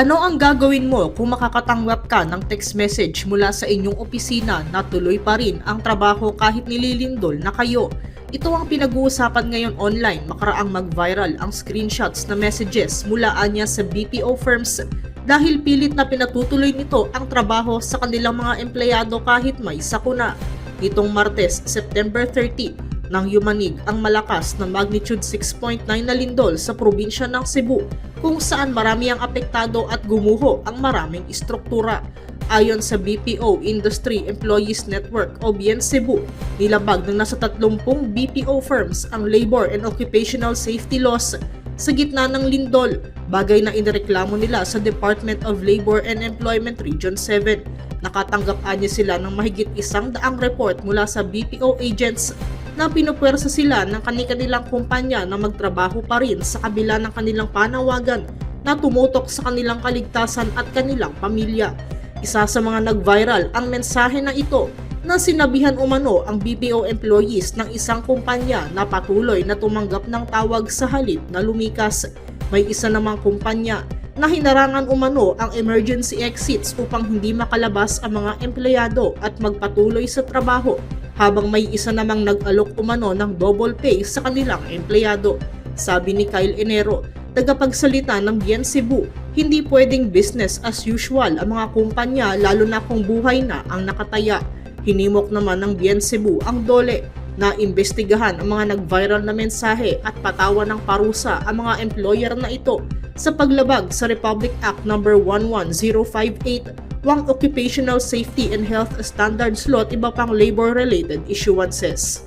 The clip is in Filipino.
Ano ang gagawin mo kung makakatanggap ka ng text message mula sa inyong opisina na tuloy pa rin ang trabaho kahit nililindol na kayo? Ito ang pinag-uusapan ngayon online makaraang mag-viral ang screenshots na messages mula anya sa BPO firms dahil pilit na pinatutuloy nito ang trabaho sa kanilang mga empleyado kahit may sakuna. Nitong Martes, September 30, nang yumanig ang malakas na magnitude 6.9 na lindol sa probinsya ng Cebu kung saan marami ang apektado at gumuho ang maraming istruktura. Ayon sa BPO Industry Employees Network o BN Cebu, nilabag ng nasa 30 BPO firms ang labor and occupational safety laws sa gitna ng lindol, bagay na inireklamo nila sa Department of Labor and Employment Region 7. Nakatanggap anya sila ng mahigit isang daang report mula sa BPO agents na pinupwersa sila ng kanilang kumpanya na magtrabaho pa rin sa kabila ng kanilang panawagan na tumutok sa kanilang kaligtasan at kanilang pamilya. Isa sa mga nag-viral ang mensahe na ito na sinabihan umano ang BPO employees ng isang kumpanya na patuloy na tumanggap ng tawag sa halip na lumikas. May isa namang kumpanya na hinarangan umano ang emergency exits upang hindi makalabas ang mga empleyado at magpatuloy sa trabaho habang may isa namang nag-alok umano ng double pay sa kanilang empleyado. Sabi ni Kyle Enero, tagapagsalita ng Bien Cebu, hindi pwedeng business as usual ang mga kumpanya lalo na kung buhay na ang nakataya. Hinimok naman ng Bien Cebu ang dole na imbestigahan ang mga nag-viral na mensahe at patawan ng parusa ang mga employer na ito sa paglabag sa Republic Act No. 11058 Wang Occupational Safety and Health Standards Law at iba pang labor-related issuances.